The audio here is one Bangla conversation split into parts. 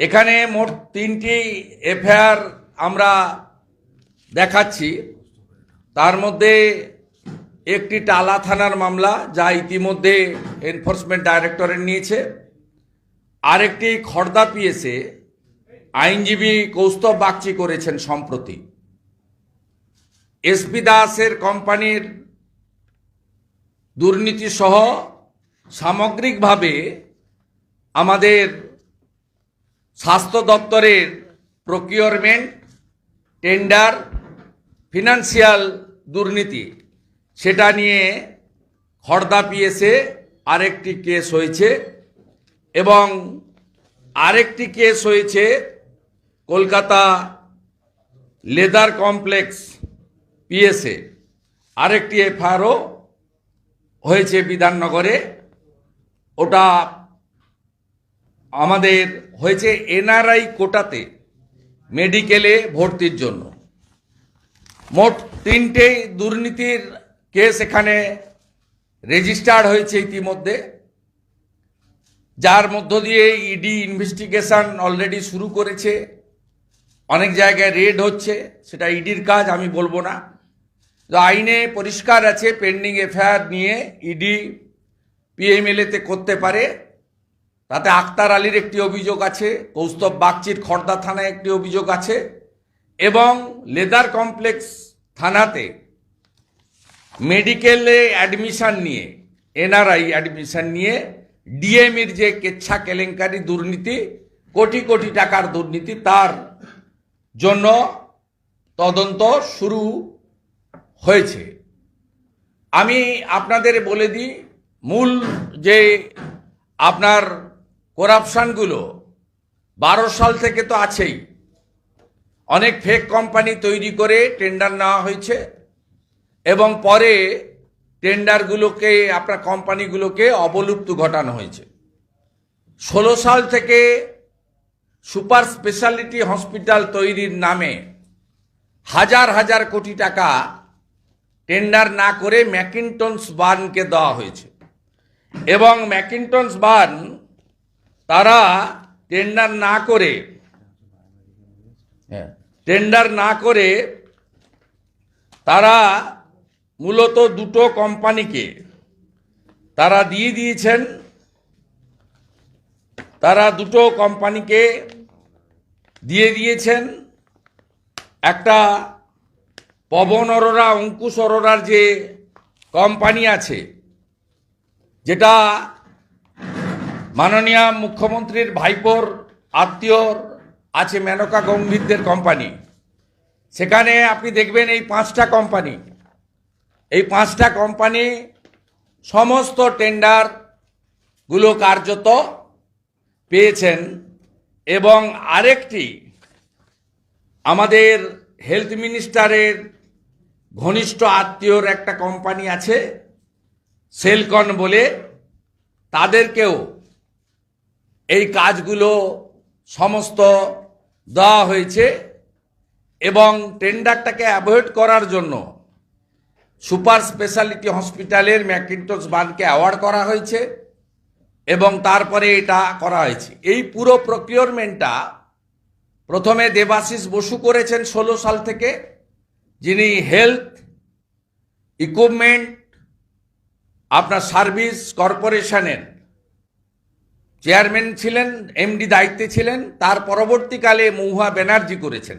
এখানে মোট তিনটি এফআইআর আমরা দেখাচ্ছি। তার মধ্যে একটি টালা থানার মামলা, যা ইতিমধ্যে এনফোর্সমেন্ট ডাইরেক্টরেট নিয়েছে। আরেকটি খর্দা পিএসে আইনজীবী কৌস্তব বাগচি করেছেন সম্প্রতি। এসপি দাসের কোম্পানির দুর্নীতি সহ সামগ্রিকভাবে আমাদের স্বাস্থ্য দপ্তরের প্রকিউরমেন্ট টেন্ডার ফিনান্সিয়াল দুর্নীতি, সেটা নিয়ে খর্দা পিএসে আরেকটি কেস হয়েছে এবং আরেকটি কেস হয়েছে কলকাতা লেদার কমপ্লেক্স পিএসএ আরেকটি এফআইআরও হয়েছে বিধাননগরে। ওটা আমাদের হয়েছে এনআরআই কোটাতে মেডিকেলে ভর্তির জন্য। মোট তিনটে দুর্নীতির কেস এখানে রেজিস্টার্ড হয়েছে ইতিমধ্যে। যার মধ্য দিয়ে ইডি ইনভেস্টিগেশন অলরেডি শুরু করেছে। অনেক জায়গায় রেড হচ্ছে, সেটা ইডির কাজ, আমি বলব না। তো আইনে পরিষ্কার আছে, পেন্ডিং এফআইআর নিয়ে ইডি পিএমএলএতে করতে পারে। তাতে আক্তার আলীর একটি অভিযোগ আছে, কৌস্তব বাগচির খর্দা থানায় একটি অভিযোগ আছে, এবং লেদার কমপ্লেক্স থানাতে মেডিকেলে অ্যাডমিশান নিয়ে, এনআরআই অ্যাডমিশন নিয়ে ডিএমির যে কেচ্ছা কেলেঙ্কারি দুর্নীতি, কোটি কোটি টাকার দুর্নীতি, তার জন্য তদন্ত শুরু হয়েছে। আমি আপনাদের বলে দিই, মূল যে আপনার করাপশানগুলো বারো সাল থেকে তো আছেই। অনেক ফেক কোম্পানি তৈরি করে টেন্ডার নেওয়া হয়েছে এবং পরে টেন্ডারগুলোকে আপনার কোম্পানিগুলোকে অবলুপ্ত ঘটানো হয়েছে। ষোলো সাল থেকে সুপার স্পেশালিটি হসপিটাল তৈরির নামে হাজার হাজার কোটি টাকা টেন্ডার না করে ম্যাকিনটনস বার্নকে দেওয়া হয়েছে। এবং ম্যাকিনটনস বার্ন তারা টেন্ডার না করে হ্যাঁ, টেন্ডার না করে তারা মূলত দুটো কোম্পানিকে তারা দিয়ে দিয়েছেন। তারা দুটো কোম্পানিকে দিয়ে দিয়েছেন। একটা পবন অরোরা অঙ্কুশ অরোরার যে কোম্পানি আছে যেটা মাননীয় মুখ্যমন্ত্রীর ভাইপোর আত্মীয়র আছে মেনকা গম্ভীরদের কোম্পানি সেখানে আপনি দেখবেন এই পাঁচটা কোম্পানি এই পাঁচটা কোম্পানি সমস্ত টেন্ডারগুলো কার্যত পেয়েছেন এবং আরেকটি আমাদের হেলথ মিনিস্টারের ঘনিষ্ঠ আত্মীয়র একটা কোম্পানি আছে সেলকন বলে, তাদেরকেও এই কাজগুলো সমস্ত দেওয়া হয়েছে এবং টেন্ডারটাকে অ্যাভয়েড করার জন্য সুপার স্পেশালিটি হসপিটালের ম্যাকিন্টস বানকে অ্যাওয়ার্ড করা হয়েছে এবং তারপরে এটা করা হয়েছে। এই পুরো প্রকিউরমেন্টটা প্রথমে দেবাশিস বসু করেছেন ষোলো সাল থেকে, যিনি হেলথ, ইকুইপমেন্ট, আপনার সার্ভিস কর্পোরেশনের চেয়ারম্যান ছিলেন, এমডি দায়িত্বে ছিলেন, তার পরবর্তীকালে মহুয়া ব্যানার্জি করেছেন।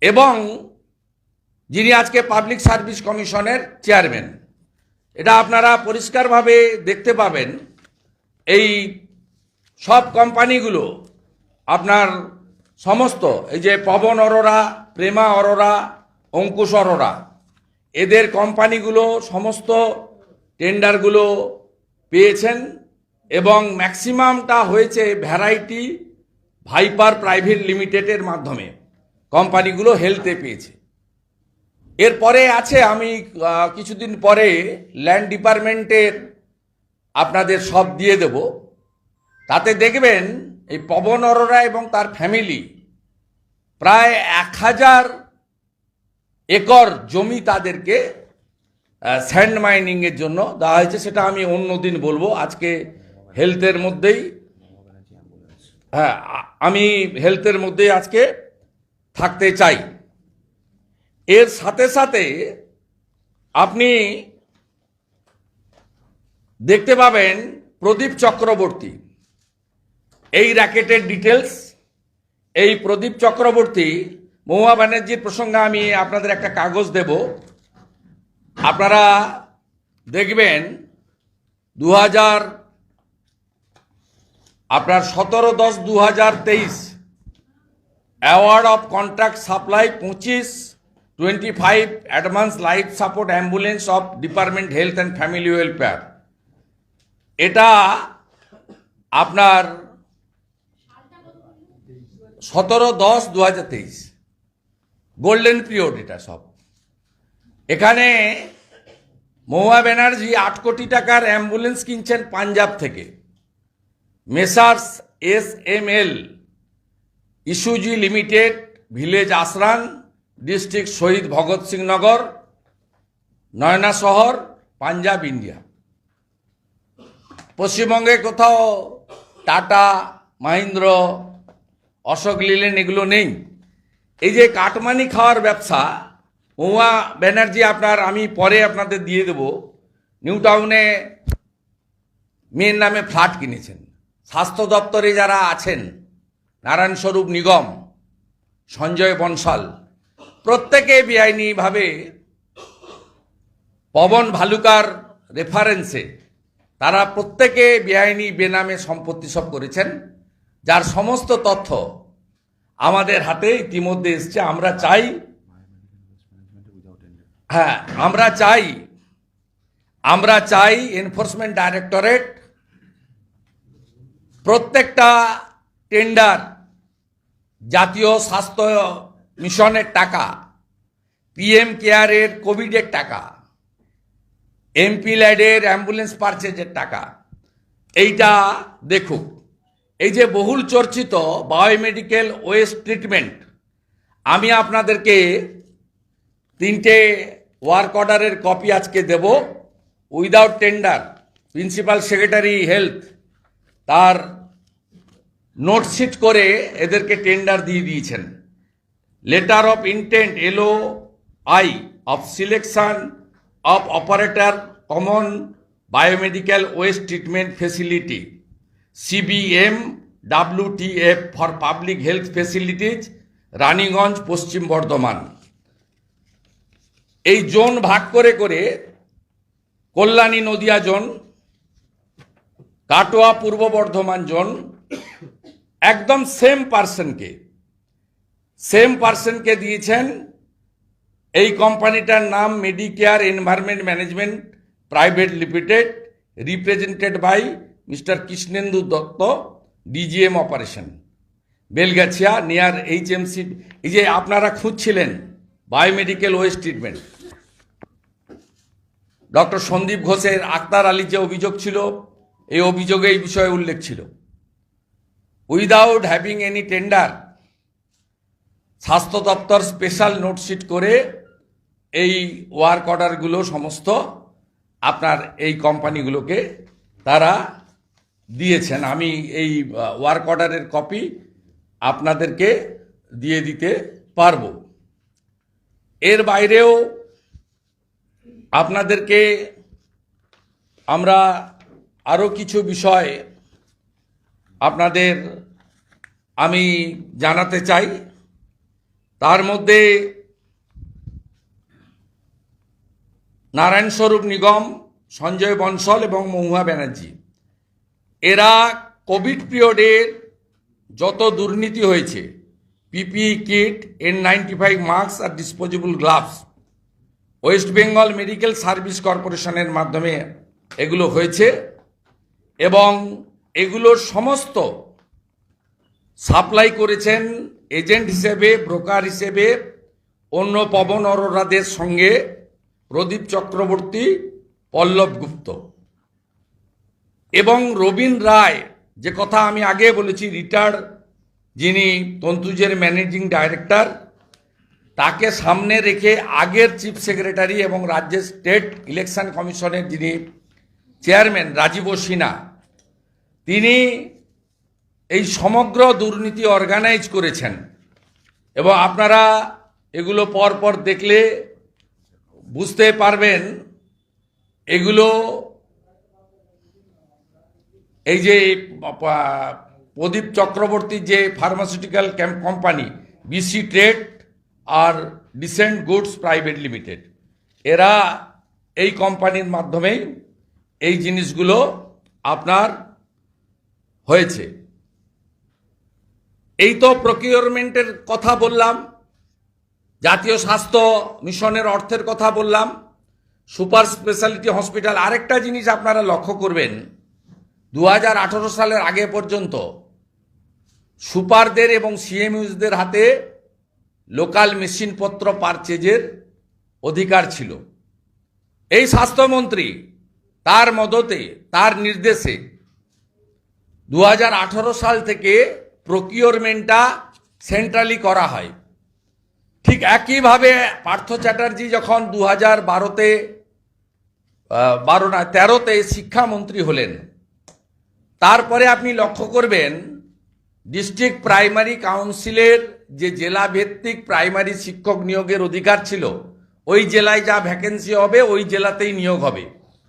এবং যিনি আজকে পাবলিক সার্ভিস কমিশনের চেয়ারম্যান। এটা আপনারা পরিষ্কারভাবে দেখতে পাবেন, এই সব কোম্পানিগুলো আপনার সমস্ত, এই যে পবন অরোরা, প্রেমা অরোরা, অঙ্কুশ অরোরা, এদের কোম্পানিগুলো সমস্ত টেন্ডারগুলো পেয়েছেন। এবং ম্যাক্সিমামটা হয়েছে ভ্যারাইটি ভাইপার প্রাইভেট লিমিটেডের মাধ্যমে। কোম্পানিগুলো হেলথে পেয়েছে। এরপরে আছে আমি কিছুদিন পরে ল্যান্ড ডিপার্টমেন্টের আপনাদের সব দিয়ে দেব। তাতে দেখবেন এই পবন অরোরা এবং তার ফ্যামিলি প্রায় এক হাজার একর জমি তাদেরকে স্যান্ড মাইনিংয়ের জন্য দেওয়া হয়েছে। সেটা আমি অন্য দিন বলব। আজকে হেলথের মধ্যেই হ্যাঁ আমি হেলথের মধ্যেই আজকে থাকতে চাই। এর সাথে সাথে আপনি দেখতে পাবেন প্রদীপ চক্রবর্তী। এই র্যাকেটের ডিটেলস, এই প্রদীপ চক্রবর্তী মহুয়া ব্যানার্জির প্রসঙ্গে আমি আপনাদের একটা কাগজ দেব। আপনারা দেখবেন দু হাজার আপনার সতেরো দশ দু হাজার তেইশ। অ্যাওয়ার্ড অফ কন্ট্রাক্ট সাপ্লাই পঁচিশ twenty five advance life support ambulance of department health and family welfare এটা আপনার সতেরো দশ দু হাজার তেইশ। গোল্ডেন পিরিয়ড এটা সব। এখানে মহুয়া ব্যানার্জি আট কোটি টাকার অ্যাম্বুলেন্স কিনছেন পাঞ্জাব থেকে। Messrs S M L Isuzu limited, village Asron district Shaheed Bhagat Singh Nagar, Nawanshahr, Punjab, India. পশ্চিমবঙ্গে কোথাও টাটা, মাহিন্দ্র, অশোক লিলেন এগুলো নেই। এই যে কাটমানি খাওয়ার ব্যবসা মহুয়া ব্যানার্জি আপনার, আমি পরে আপনাদের দিয়ে দেব। নিউ টাউনে মেয়ের নামে ফ্ল্যাট কিনেছেন। স্বাস্থ্য দপ্তরে যারা আছেন, নারায়ণ স্বরূপ নিগম, সঞ্জয় বনশাল প্রত্যেকে বেআইনিভাবে পবন ভালুকার রেফারেন্সে তারা প্রত্যেকে বেআইনি বেনামে সম্পত্তি সব করেছেন, যার সমস্ত তথ্য আমাদের হাতে ইতিমধ্যে এসছে। আমরা চাই হ্যাঁ আমরা চাই আমরা চাই এনফোর্সমেন্ট ডাইরেক্টরেট প্রত্যেকটা টেন্ডার জাতীয় স্বাস্থ্য মিশনের টাকা পিএম কেয়ারের কোভিডের টাকা এমপি ল্যাডের অ্যাম্বুলেন্স পারচেজের টাকা। এইটা দেখুক এই যে বহুল চর্চিত বায়োমেডিকেল ওয়েস্ট ট্রিটমেন্ট আমি আপনাদেরকে তিনটে ওয়ার্ক অর্ডারের কপি আজকে দেব। Without tender principal secretary health তার নোটশিট করে এদেরকে টেন্ডার দিয়ে দিয়েছেন। Letter of intent L O I of selection of operator common biomedical waste treatment facility CBM WTF for public health facilities Raniganj Paschim Bardhaman. এই জোন ভাগ করে করে কল্যাণী নদিয়া জোন কাটোয়া পূর্ব বর্ধমান জোন, একদম সেম পার্সনকে সেম পার্সনকে দিয়েছেন। এই কোম্পানিটার নাম Medicare environment management private limited represented by mister Krishnendu Dutta DGM operation Belgachia near HMC এই যে আপনারা খুঁজছিলেন biomedical waste treatment doctor Sandip ঘোষের আক্তার আলীর যে অভিযোগ ছিল এই অভিযোগে এই বিষয়ে উল্লেখ ছিল। উইদাউট হ্যাভিং এনি টেন্ডার স্বাস্থ্য দপ্তর স্পেশাল নোটশিট করে এই ওয়ার্ক অর্ডারগুলো সমস্ত আপনার এই কোম্পানিগুলোকে তারা দিয়েছেন। আমি এই ওয়ার্ক অর্ডারের কপি আপনাদেরকে দিয়ে দিতে পারব। এর বাইরেও আপনাদেরকে আমরা আরও কিছু বিষয় আপনাদের আমি জানাতে চাই। তার মধ্যে নারায়ণ স্বরূপ নিগম, সঞ্জয় বনসল এবং মহুয়া ব্যানার্জি, এরা কোভিড পিরিয়ডের যত দুর্নীতি হয়েছে, PPE kit N ninety five mask আর disposable gloves West Bengal medical service কর্পোরেশনের মাধ্যমে এগুলো হয়েছে। এবং এগুলোর সমস্ত সাপ্লাই করেছেন এজেন্ট হিসেবে, ব্রোকার হিসেবে অন্য পবন অরোরাদের সঙ্গে প্রদীপ চক্রবর্তী, পল্লব গুপ্ত। এবং রবীন রায়, যে কথা আমি আগে বলেছি, রিটায়ার্ড, যিনি তন্তুজের ম্যানেজিং ডাইরেক্টর, তাকে সামনে রেখে আগের চিফ সেক্রেটারি এবং রাজ্যের স্টেট ইলেকশন কমিশনের যিনি চেয়ারম্যান রাজীব সিনহা, তিনি এই সমগ্র দুর্নীতি অর্গানাইজ করেছেন। এবং আপনারা এগুলো পর পর দেখলে বুঝতে পারবেন, এগুলো এই যে প্রদীপ চক্রবর্তী যে pharmaceutical camp company BC trade আর ডিসেন্ট গুডস প্রাইভেট লিমিটেড এরা এই কোম্পানির মাধ্যমেই এই জিনিসগুলো আপনার হয়েছে। এই তো প্রকিউরমেন্টের কথা বললাম, জাতীয় স্বাস্থ্য মিশনের অর্থের কথা বললাম, সুপার স্পেশালিটি হসপিটাল আরেকটা জিনিস আপনারা লক্ষ্য করবেন দু হাজার আঠারো সালের আগে পর্যন্ত সুপারদের এবং সিএমইউজদের হাতে লোকাল মেশিনপত্র পারচেজের অধিকার ছিল। এই স্বাস্থ্যমন্ত্রী তার মদতে, তার নির্দেশে দু হাজার আঠারো সাল থেকে প্রকিউরমেন্টটা সেন্ট্রালি করা হয়। ঠিক একইভাবে পার্থ চ্যাটার্জি যখন দু হাজার বারোতে বারো না, তেরোতে শিক্ষামন্ত্রী হলেন, তারপরে আপনি লক্ষ্য করবেন, ডিস্ট্রিক্ট প্রাইমারি কাউন্সিলের যে জেলা ভিত্তিক প্রাইমারি শিক্ষক নিয়োগের অধিকার ছিল, ওই জেলায় যা ভ্যাকেন্সি হবে, ওই জেলাতেই নিয়োগ হবে।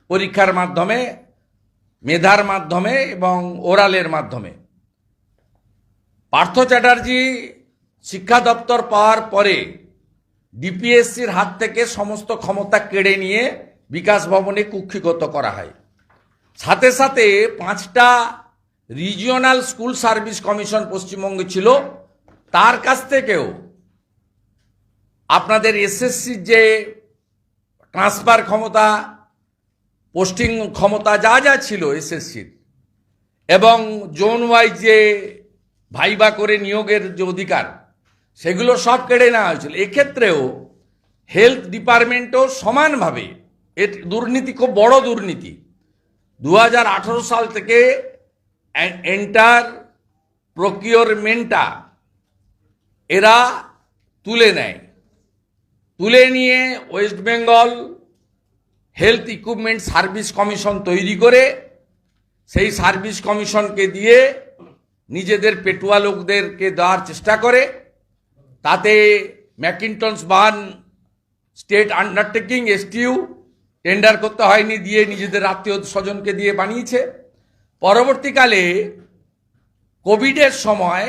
পরীক্ষার মাধ্যমে, মেধার মাধ্যমে এবং ওরালের মাধ্যমে। পার্থ চ্যাটার্জি শিক্ষা দপ্তর পাওয়ার পরে ডিপিএসসির হাত থেকে সমস্ত ক্ষমতা কেড়ে নিয়ে বিকাশ ভবনে কুক্ষিগত করা হয়। সাথে সাথে পাঁচটা রিজিওনাল স্কুল সার্ভিস কমিশন পশ্চিমবঙ্গে ছিল। তার কাছ থেকেও আপনাদের এসএসসির যে ট্রান্সফার ক্ষমতা পোস্টিং ক্ষমতা যা যা ছিল এসএসসির, এবং জোন ওয়াইজ যে ভাইবা করে নিয়োগের যে অধিকার, সেগুলো সব কেড়ে নেওয়া হয়েছিল। এক্ষেত্রেও হেলথ ডিপার্টমেন্টও সমানভাবে, এর দুর্নীতি খুব বড় দুর্নীতি। দু হাজার আঠারো সাল থেকে এন্টার প্রকিওরমেন্টটা এরা তুলে নেয়। তুলে নিয়ে West Bengal health equipment service commission তৈরি করে, সেই সার্ভিস কমিশনকে দিয়ে নিজেদের পেটুয়া লোকদেরকে দেওয়ার চেষ্টা করে। তাতে Mackintosh Burn state undertaking STU tender করতে হয়নি, দিয়ে নিজেদের আত্মীয় স্বজনকে দিয়ে বানিয়েছে। পরবর্তীকালে কোভিডের সময়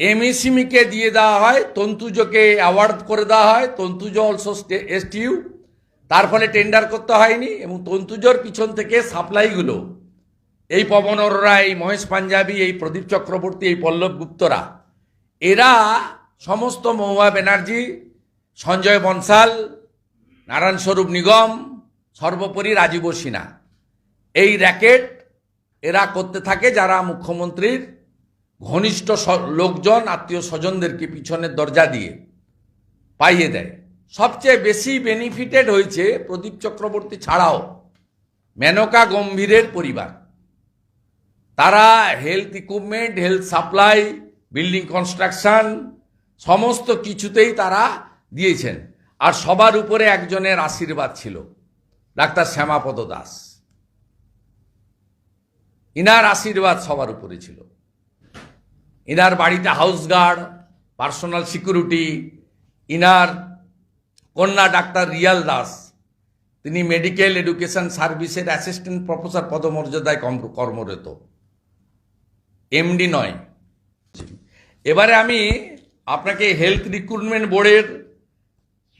এমএসিমিকে দিয়ে দেওয়া হয়, তন্তুজকে অ্যাওয়ার্ড করে দেওয়া হয়, তন্তুজ অলসো এসটিউ তার ফলে টেন্ডার করতে হয়নি এবং তন্তুজর পিছন থেকে সাপ্লাইগুলো এই পবন অরোরা, এই মহেশ পাঞ্জাবি, এই প্রদীপ চক্রবর্তী, এই পল্লব গুপ্তরা, এরা সমস্ত মহুয়া ব্যানার্জি, সঞ্জয় বনসাল, নারায়ণ স্বরূপ নিগম, সর্বোপরি রাজীব সিনহা। এই র্যাকেট এরা করতে থাকে যারা মুখ্যমন্ত্রীর ঘনিষ্ঠ লোকজন, আত্মীয় স্বজনদেরকে পিছনের দরজা দিয়ে পাইয়ে দেয়। সবচেয়ে বেশি বেনিফিটেড হয়েছে প্রদীপ চক্রবর্তী ছাড়াও মেনকা গম্ভীরের পরিবার। তারা health equipment health supply building construction সমস্ত কিছুতেই তারা দিয়েছেন। আর সবার উপরে একজনের আশীর্বাদ ছিল, ডাক্তার শ্যামাপদ দাস। ইনার আশীর্বাদ সবার উপরে ছিল। ইনার বাড়িতে হাউস গার্ড পার্সোনাল সিকিউরিটি ইনার কন্যা ডাক্তার রিয়াল দাস। তিনি মেডিকেল এডুকেশন সার্ভিসের অ্যাসিস্ট্যান্ট প্রফেসর পদমর্যাদায় কর্ম- কর্মরত। এমডি নয়। এবারে আমি আপনাকে হেলথ রিক্রুটমেন্ট বোর্ডের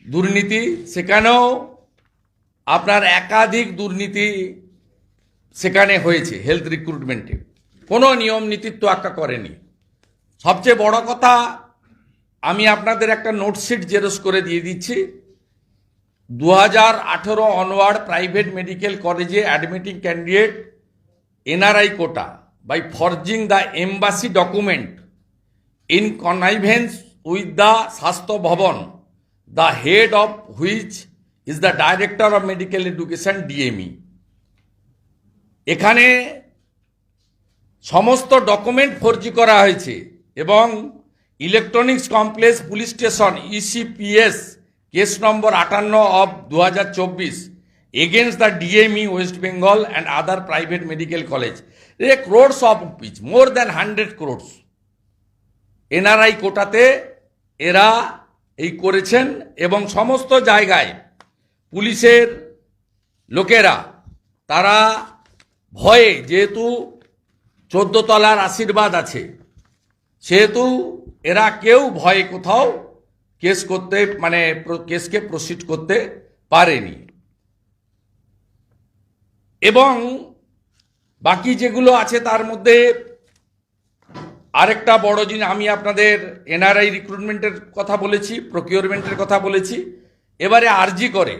দুর্নীতি সেখানেও আপনার একাধিক দুর্নীতি সেখানে হয়েছে হেলথ রিক্রুটমেন্টে কোনো নিয়ম নীতির তোয়াক্কা করেনি। সবচেয়ে বড় কথা, আমি আপনাদের একটা নোটশিট জেরোস করে দিয়ে দিচ্ছি। দু হাজার আঠেরো অনওয়ার্ড প্রাইভেট মেডিকেল কলেজে admitting candidate NRI quota by forging the embassy document in connivance with the Swasthya Bhavan the head of which is the director of medical education DME এখানে সমস্ত ডকুমেন্ট ফর্জি করা হয়েছে এবং electronics complex police station ECPS case number আটান্ন অব দু হাজার চব্বিশ against the DME West Bengal and other private medical college a crores of rupees more than hundred crores NRI কোটাতে এরা এই করেছেন এবং সমস্ত জায়গায় পুলিশের লোকেরা, তারা ভয়ে যেহেতু চোদ্দ তলার আশীর্বাদ আছে, সেহেতু এরা কেউ ভয়ে কোথাও কেস করতে মানে কেসকে প্রসিড করতে পারেনি। এবং বাকি যেগুলো আছে তার মধ্যে আরেকটা বড় জিনিস, আমি আপনাদের এনআরআই রিক্রুটমেন্টের কথা বলেছি প্রকিউরমেন্টের কথা বলেছি। এবারে আরজি করে।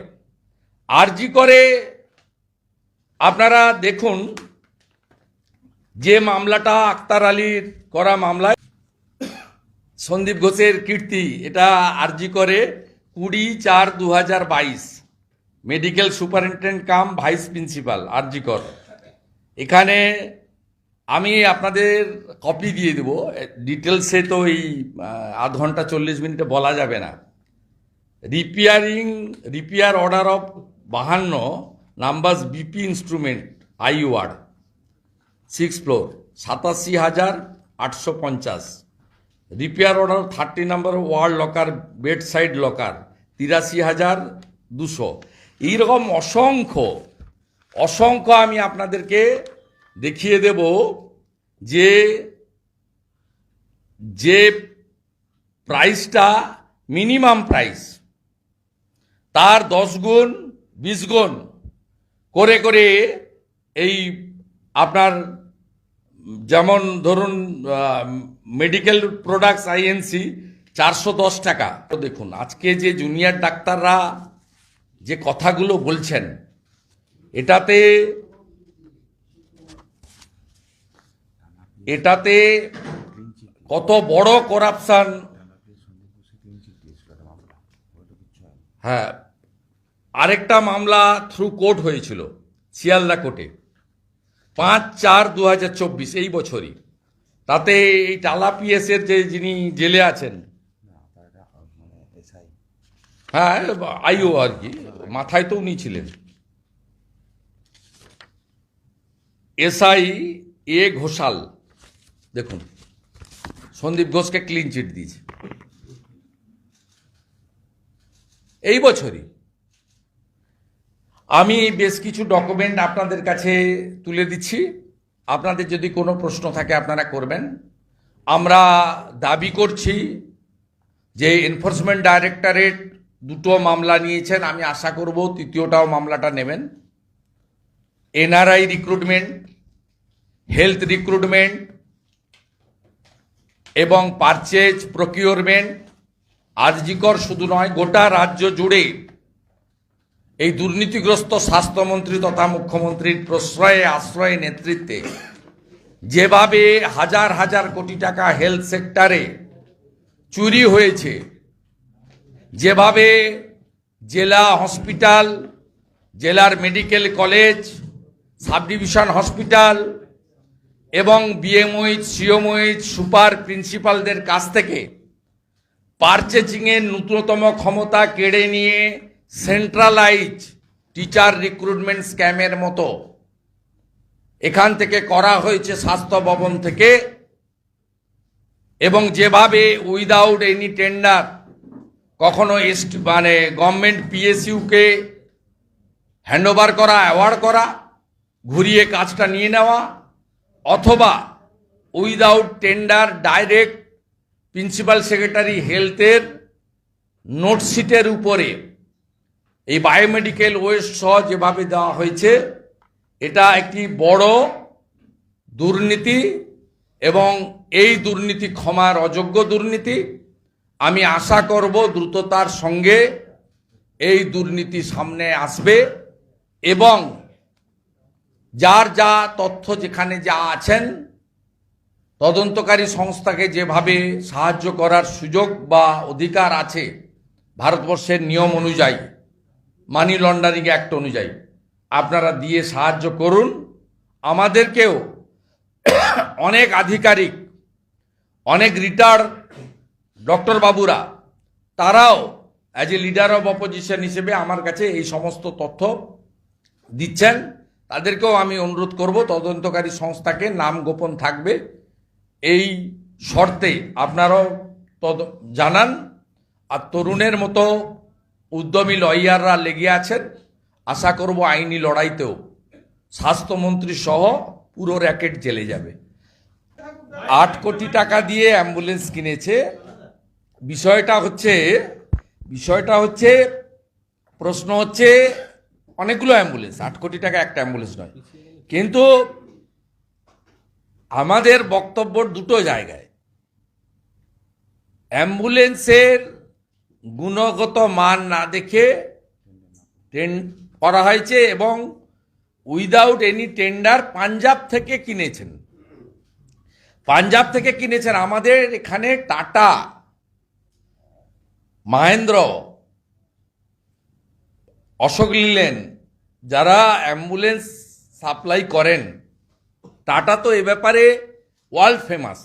আরজি করে, আপনারা দেখুন যে মামলাটা আক্তার আলীর করা মামলায় সন্দীপ ঘোষের কীর্তি, এটা আরজি করে কুড়ি চার দু হাজার বাইশ। Medical superintendent cum vice principal, RG Kar. এখানে আমি আপনাদের কপি দিয়ে দেব। ডিটেলসে তো এই আধ ঘণ্টা চল্লিশ মিনিটে বলা যাবে না। রিপেয়ারিং, রিপেয়ার অর্ডার অফ বাহান্ন, numbers BP instrument eye ward six floor, সাতাশি হাজার আটশো পঞ্চাশ। Repair order thirty number world locker bed side locker, তিরাশি হাজার দুশো। এইরকম অসংখ্য অসংখ্য আমি আপনাদেরকে দেখিয়ে দেব যে যে প্রাইসটা মিনিমাম প্রাইস, তার দশ গুণ, বিশ গুণ করে করে এই আপনার যেমন ধরুন মেডিকেল প্রোডাক্টস আইএনসি চারশো দশ টাকা। তো দেখুন, আজকে যে জুনিয়র ডাক্তাররা যে কথাগুলো বলছেন, এটাতে এটাতে কত বড় করাপশান হ্যাঁ আরেকটা মামলা থ্রু কোর্ট হয়েছিল, শিয়ালদা কোর্টে পাঁচ চার দু এই বছরই। তাতে এই টালা পিএসের যে যিনি জেলে আছেন। হ্যাঁ আইও আর কি, মাথায় তো উনি ছিলেন। এসআই এ ঘোষাল, দেখুন, সন্দীপ ঘোষকে ক্লিন চিট দিয়েছে। এই বছরই আমি বেশ কিছু ডকুমেন্ট আপনাদের কাছে তুলে দিচ্ছি। আপনাদের যদি কোনো প্রশ্ন থাকে আপনারা করবেন। আমরা দাবি করছি যে এনফোর্সমেন্ট ডাইরেক্টরেট দুটো মামলা নিয়েছেন, আমি আশা করব তৃতীয়টাও মামলাটা নেবেন। এনআরআই রিক্রুটমেন্ট হেলথ রিক্রুটমেন্ট এবং পারচেজ প্রকিউরমেন্ট আরজিকর শুধু নয়, গোটা রাজ্য জুড়ে এই দুর্নীতিগ্রস্ত স্বাস্থ্যমন্ত্রী তথা মুখ্যমন্ত্রীর প্রশ্রয়ে, আশ্রয়ে, নেতৃত্বে যেভাবে হাজার হাজার কোটি টাকা হেলথ সেক্টরে চুরি হয়েছে, যেভাবে জেলা হসপিটাল, জেলার medical college sub division hospital এবং বিএমওইচ সিওমওইচ সুপার প্রিন্সিপালদের কাছ থেকে পারচেজিংয়ের নূতনতম ক্ষমতা কেড়ে নিয়ে সেন্ট্রালাইজ টিচার রিক্রুটমেন্ট স্ক্যামের মতো। এখান থেকে করা হয়েছে স্বাস্থ্য ভবন থেকে এবং যেভাবে উইদাউট এনি টেন্ডার কখনো এস্ট মানে গভর্নমেন্ট পিএসইউকে হ্যান্ডওভার করা অ্যাওয়ার্ড করা, ঘুরিয়ে কাজটা নিয়ে নেওয়া, অথবা without tender direct principal secretary হেলথের নোটশিটের উপরে এই বায়োমেডিকেল ওয়েস্ট সহ যেভাবে দেওয়া হয়েছে, এটা একটি বড় দুর্নীতি এবং এই দুর্নীতি ক্ষমার অযোগ্য দুর্নীতি। আমি আশা করব দ্রুততার সঙ্গে এই দুর্নীতি সামনে আসবে এবং যার যা তথ্য যেখানে যা আছেন, তদন্তকারী সংস্থাকে যেভাবে সাহায্য করার সুযোগ বা অধিকার আছে ভারতবর্ষের নিয়ম অনুযায়ী মানি লন্ডারিং অ্যাক্ট অনুযায়ী। আপনারা দিয়ে সাহায্য করুন। আমাদেরকেও অনেক আধিকারিক, অনেক রিটায়ার্ড ডক্টর বাবুরা, তারাও as a leader of opposition হিসেবে আমার কাছে এই সমস্ত তথ্য দিচ্ছেন। তাদেরকেও আমি অনুরোধ করব, তদন্তকারী সংস্থাকে নাম গোপন থাকবে। এই শর্তে আপনারাও জানান। আর তরুণের মতো উদ্যমী লয়াররা লেগে আছেন। আশা করব আইনি লড়াইতেও স্বাস্থ্যমন্ত্রী সহ পুরো র্যাকেট জেলে যাবে। আট কোটি টাকা দিয়ে অ্যাম্বুলেন্স কিনেছে। বিষয়টা হচ্ছে বিষয়টা হচ্ছে, প্রশ্ন হচ্ছে অনেকগুলো অ্যাম্বুলেন্স, আট কোটি টাকা একটা অ্যাম্বুলেন্স নয়। কিন্তু আমাদের বক্তব্য দুটো জায়গায়, অ্যাম্বুলেন্সের গুণগত মান না দেখে করা হয়েছে এবং উইদাউট এনি টেন্ডার পাঞ্জাব থেকে কিনেছেন। পাঞ্জাব থেকে কিনেছেন। আমাদের এখানে টাটা, মাহেন্দ্র, অশোক লিলেন, যারা অ্যাম্বুলেন্স সাপ্লাই করেন, টাটা তো এ ব্যাপারে ওয়ার্ল্ড ফেমাস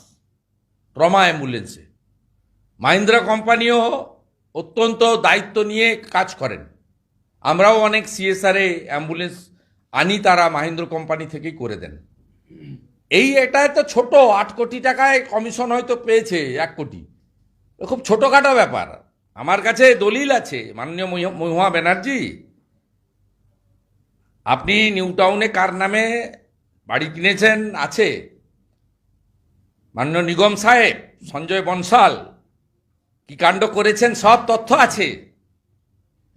ট্রমা অ্যাম্বুলেন্সে মাহিন্দ্রা কোম্পানিও অত্যন্ত দায়িত্ব নিয়ে কাজ করেন। আমরাও অনেক সিএসআরে অ্যাম্বুলেন্স আনি, তারা মাহিন্দ্র কোম্পানি থেকেই করে দেন। এই এটা তো ছোট, আট কোটি টাকায় কমিশন হয়তো পেয়েছে এক কোটি। খুব ছোটোখাটো ব্যাপার। আমার কাছে দলিল আছে, মাননীয় মহি- মহুয়া ব্যানার্জি। আপনি নিউ টাউনে কার নামে বাড়ি কিনেছেন? আছে। মাননীয় নিগম সাহেব, সঞ্জয় বনসাল। কি কাণ্ড করেছেন? সব তথ্য আছে।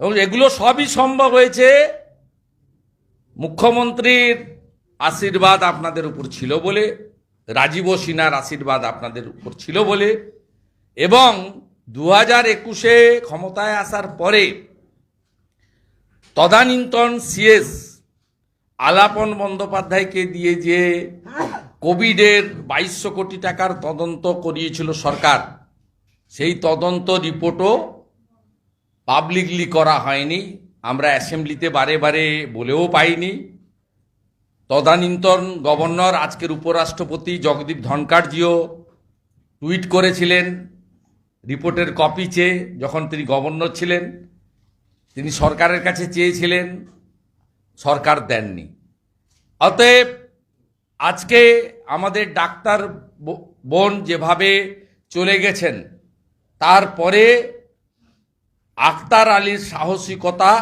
এবং এগুলো সবই সম্ভব হয়েছে। মুখ্যমন্ত্রীর আশীর্বাদ আপনাদের উপর ছিল বলে, রাজীব সিনহার আশীর্বাদ আপনাদের উপর ছিল বলে, এবং দু হাজার একুশে ক্ষমতায় আসার পরে তদানীন্তন সিএস আলাপন বন্দ্যোপাধ্যায়কে দিয়ে যে কোভিডের বাইশশো কোটি টাকার তদন্ত করিয়েছিল সরকার সেই তদন্ত রিপোর্টও পাবলিকলি করা হয়নি। আমরা অ্যাসেম্বলিতে বারে বারে বলেও পাইনি। তদানীন্তন গভর্নর, আজকের উপরাষ্ট্রপতি জগদীপ ধনকারজিও টুইট করেছিলেন রিপোর্টের কপি চেয়ে, যখন তিনি গভর্নর ছিলেন, তিনি সরকারের কাছে চেয়েছিলেন, সরকার দেননি। অতএব আজকে আমাদের ডাক্তার বোন যেভাবে চলে গেছেন তারপরে আক্তার আলীর সাহসিকতা,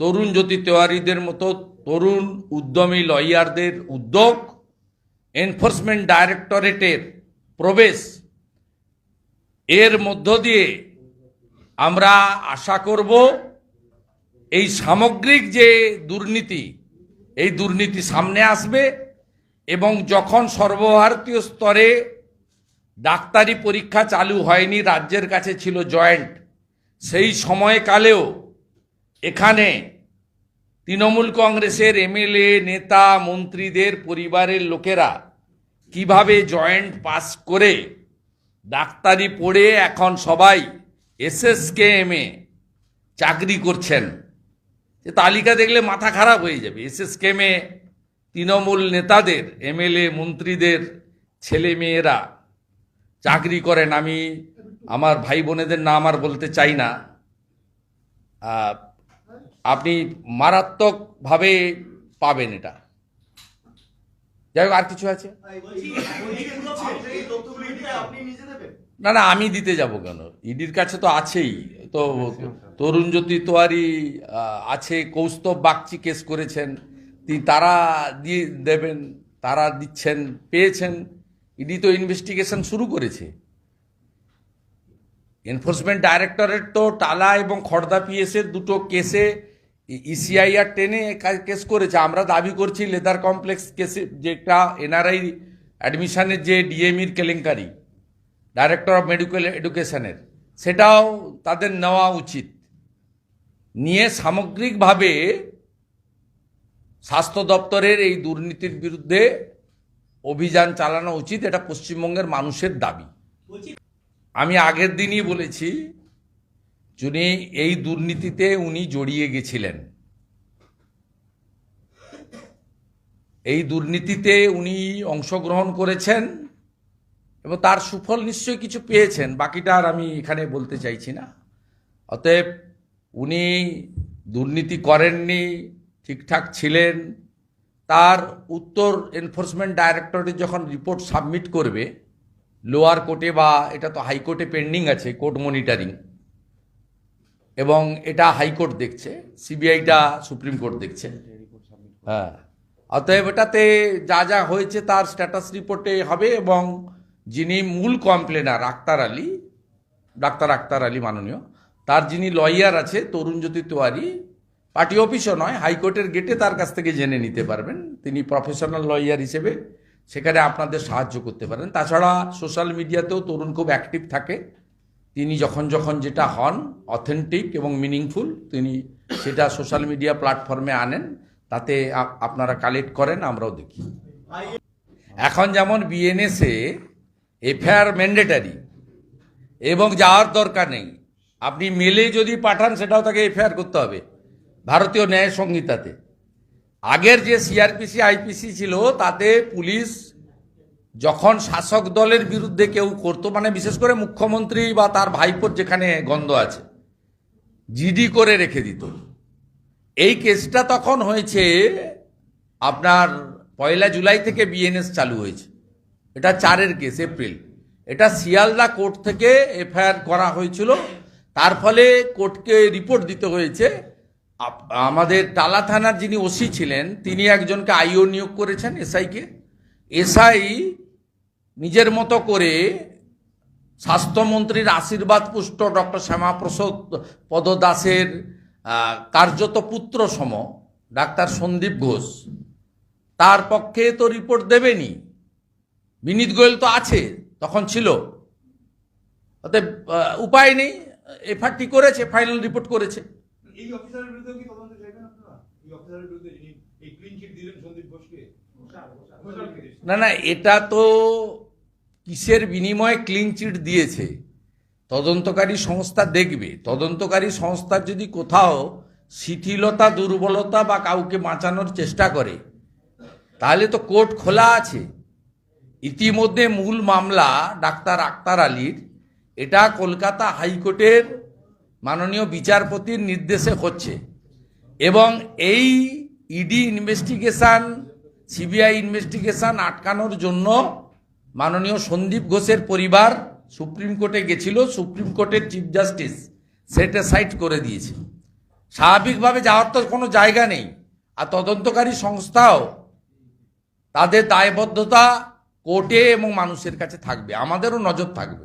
তরুণ জ্যোতি তেওয়ারিদের মতো তরুণ উদ্যমী লয়ারদের উদ্যোগ এনফোর্সমেন্ট ডাইরেক্টরেটের প্রবেশ, এর মধ্য দিয়ে আমরা আশা করব এই সামগ্রিক যে দুর্নীতি, এই দুর্নীতি সামনে আসবে এবং যখন সর্বভারতীয় স্তরে ডাক্তারি পরীক্ষা চালু হয়নি, রাজ্যের কাছে ছিল জয়েন্ট। সেই সময়কালেও এখানে তৃণমূল কংগ্রেসের এমএলএ, নেতা, মন্ত্রীদের পরিবারের লোকেরা কীভাবে জয়েন্ট পাস করে ডাক্তারি পড়ে এখন সবাই এসএসকেএমে চাকরি করছেন। যে তালিকা দেখলে মাথা খারাপ হয়ে যাবে। এসএসকেএমে তৃণমূল নেতাদের, এমএলএ, মন্ত্রীদের ছেলে মেয়েরা চাকরি করেন আমি, আমার ভাই বোনেদের নাম আর বলতে চাই না। আপনি মারাত্মকভাবে পাবেন এটা। যাই হোক, আর কিছু আছে? না না, আমি দিতে যাব কেন? ইডির কাছে তো আছেই। তো তরুণ জ্যোতি তোয়ারি আছে, কৌস্তব বাগচি কেস করেছেন। তিনি তারা দিয়ে দেবেন, তারা দিচ্ছেন, পেয়েছেন। ইডি তো ইনভেস্টিগেশন শুরু করেছে। এনফোর্সমেন্ট ডাইরেক্টরেট তো টালা এবং খড়দা পিএসের দুটো কেসে ইসিআইআর টেনে কেস করেছে। আমরা দাবি করছি লেদার কমপ্লেক্স কেসে যেটা এনআরআই অ্যাডমিশনের যে ডিএমির কেলেঙ্কারি ডাইরেক্টর অফ মেডিকেল এডুকেশনের সেটাও তাদের নেওয়া উচিত। নিয়ে সামগ্রিকভাবে স্বাস্থ্য দপ্তরের এই দুর্নীতির বিরুদ্ধে অভিযান চালানো উচিত, এটা পশ্চিমবঙ্গের মানুষের দাবি। আমি আগের দিনই বলেছি, যিনি এই দুর্নীতিতে উনি জড়িয়ে গেছিলেন। এই দুর্নীতিতে উনি অংশগ্রহণ করেছেন এবং তার সুফল নিশ্চয়ই কিছু পেয়েছেন, বাকিটা আর আমি এখানে বলতে চাইছি না। অতএব উনি দুর্নীতি করেননি, ঠিকঠাক ছিলেন তার উত্তর এনফোর্সমেন্ট ডাইরেক্টরেট যখন রিপোর্ট সাবমিট করবে লোয়ার কোর্টে বা এটা তো হাইকোর্টে পেন্ডিং আছে কোর্ট মনিটারিং এবং এটা হাইকোর্ট দেখছে সিবিআইটা সুপ্রিম কোর্ট দেখছে। হ্যাঁ অতএব এটাতে যা যা হয়েছে তার স্ট্যাটাস রিপোর্টে হবে, এবং যিনি মূল কমপ্লেনার আক্তার আলী, ডাক্তার আক্তার আলী মাননীয়, তার যিনি লয়ার আছে তরুণজ্যোতি তিওয়ারি পার্টি অফিসও নয়, হাইকোর্টের গেটে তার কাছ থেকে জেনে নিতে পারবেন। তিনি প্রফেশনাল লয়ার হিসেবে সেখানে আপনাদের সাহায্য করতে পারেন। তাছাড়া সোশ্যাল মিডিয়াতেও তরুণ খুব অ্যাক্টিভ থাকে। তিনি যখন যখন যেটা হন, অথেন্টিক এবং মিনিংফুল, তিনি সেটা সোশ্যাল মিডিয়া প্ল্যাটফর্মে আনেন। তাতে আপনারা কালেক্ট করেন, আমরাও দেখি। এখন যেমন বিএনএসে এফআইআর ম্যান্ডেটারি এবং যাওয়ার দরকার নেই। আপনি মেলে যদি পাঠান, সেটাও তাকে এফআইআর করতে হবে। ভারতীয় ন্যায় সংহিতাতে। আগের যে সিআরপিসি আইপিসি ছিল, তাতে পুলিশ যখন শাসক দলের বিরুদ্ধে কেউ করতো মানে বিশেষ করে মুখ্যমন্ত্রী বা তার ভাইপোর যেখানে গন্ধ আছে জিডি করে রেখে দিত। এই কেসটা তখন হয়েছে, আপনার পয়লা জুলাই থেকে বিএনএস চালু হয়েছে। এটা চারের কেস, এপ্রিল। এটা শিয়ালদা কোর্ট থেকে এফআইআর করা হয়েছিল। তার ফলে কোর্টকে রিপোর্ট দিতে হয়েছে। আমাদের টালা থানার যিনি ওসি ছিলেন, তিনি একজনকে আইও নিয়োগ করেছেন এসআইকে। এসআই নিজের মতো করে স্বাস্থ্যমন্ত্রীর আশীর্বাদ পুষ্ট ডক্টর শ্যামাপ্রসাদ পদ দাসের কার্যত পুত্র সম ডাক্তার সন্দীপ ঘোষ, তার পক্ষে তো রিপোর্ট দেবেনি। বিনীত গোয়েল তো আছে, তখন ছিল। অতএব উপায় নেই এফআরটি করেছে, ফাইনাল রিপোর্ট করেছে। এই অফিসারের বিরুদ্ধে কি তদন্ত চাইবেন আপনারা? এই অফিসারের বিরুদ্ধে যিনি এই ক্লিন চিট দিলেন সন্দীপ ঘোষকে। না না এটা তো কিসের বিনিময়ে ক্লিন চিট দিয়েছে? তদন্তকারী সংস্থা দেখবে। তদন্তকারী সংস্থার যদি কোথাও শিথিলতা দুর্বলতা বা কাউকে বাঁচানোর চেষ্টা করে তাহলে তো কোর্ট খোলা আছে। ইতিমধ্যে মূল মামলা ডাক্তার আক্তার আলীর। এটা কলকাতা হাইকোর্টের মাননীয় বিচারপতির নির্দেশে হচ্ছে। এবং এই ইডি ইনভেস্টিগেশন সিবিআই ইনভেস্টিগেশন আটকানোর জন্য মাননীয় সন্দীপ ঘোষের পরিবার সুপ্রিম কোর্টে গেছিল। সুপ্রিম কোর্টের চিফ জাস্টিস সেটা সাইট করে দিয়েছে। স্বাভাবিকভাবে যাওয়ার তো কোনো জায়গা নেই। আর তদন্তকারী সংস্থাও তাদের দায়বদ্ধতা কোর্টে এবং মানুষের কাছে থাকবে। আমাদেরও নজর থাকবে।